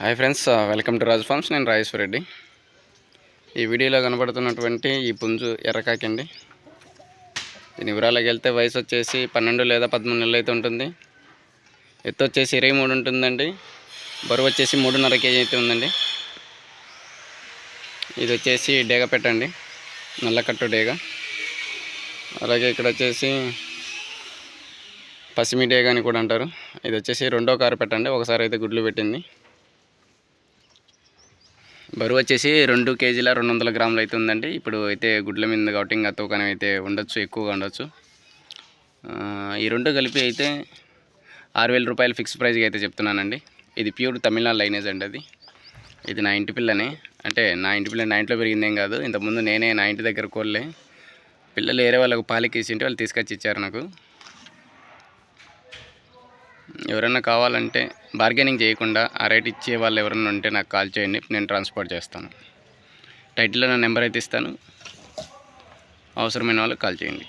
Hi friends welcome to Raj farms. నేను రాజేశ్వర రెడ్డి. ఈ వీడియోలో కనబడుతున్నటువంటి ఈ పుంజు ఎర్రకాకండి దీని వివరాలకు వెళ్తే వయసు వచ్చేసి పన్నెండు లేదా పదమూడు నెలలు అయితే ఉంటుంది. ఎత్తు వచ్చేసి ఇరవై మూడు ఉంటుందండి. బరువు వచ్చేసి మూడున్నర కేజీ అయితే ఉందండి. ఇది వచ్చేసి డేగ పెట్టండి నల్లకట్టు డేగ. అలాగే ఇక్కడ వచ్చేసి పసిమి డేగ అని కూడా అంటారు. ఇది వచ్చేసి రెండో కారు పెట్టండి ఒకసారి అయితే గుడ్లు పెట్టింది. బరువు వచ్చేసి రెండు కేజీల రెండు వందల గ్రాములు అయితే ఉందండి. ఇప్పుడు అయితే గుడ్ల మీద కాబట్టి ఇంకా తూకం అయితే ఉండొచ్చు ఎక్కువగా ఉండొచ్చు. ఈ రెండు కలిపి అయితే ఆరు వేల రూపాయలు ఫిక్స్ ప్రైస్కి అయితే చెప్తున్నానండి. ఇది ప్యూర్ తమిళనాడు లైనేజ్ అండి అది. ఇది నా ఇంటి పిల్లనే. అంటే నా ఇంటి పిల్ల నా ఇంట్లో పెరిగిందేం కాదు. ఇంతకుముందు నేనే నా ఇంటి దగ్గర కోళ్ళే. పిల్లలు వేరే వాళ్ళకు పాలకేసింటే వాళ్ళు తీసుకొచ్చి ఇచ్చారు నాకు. ఎవరైనా కావాలంటే బార్గెనింగ్ చేయకుండా ఆ రేట్ ఇచ్చే వాళ్ళు ఎవరైనా ఉంటే నాకు కాల్ చేయండి నేను ట్రాన్స్పోర్ట్ చేస్తాను. టైటిల్లో నా నెంబర్ అయితే ఇస్తాను. అవసరమైన వాళ్ళకి కాల్ చేయండి.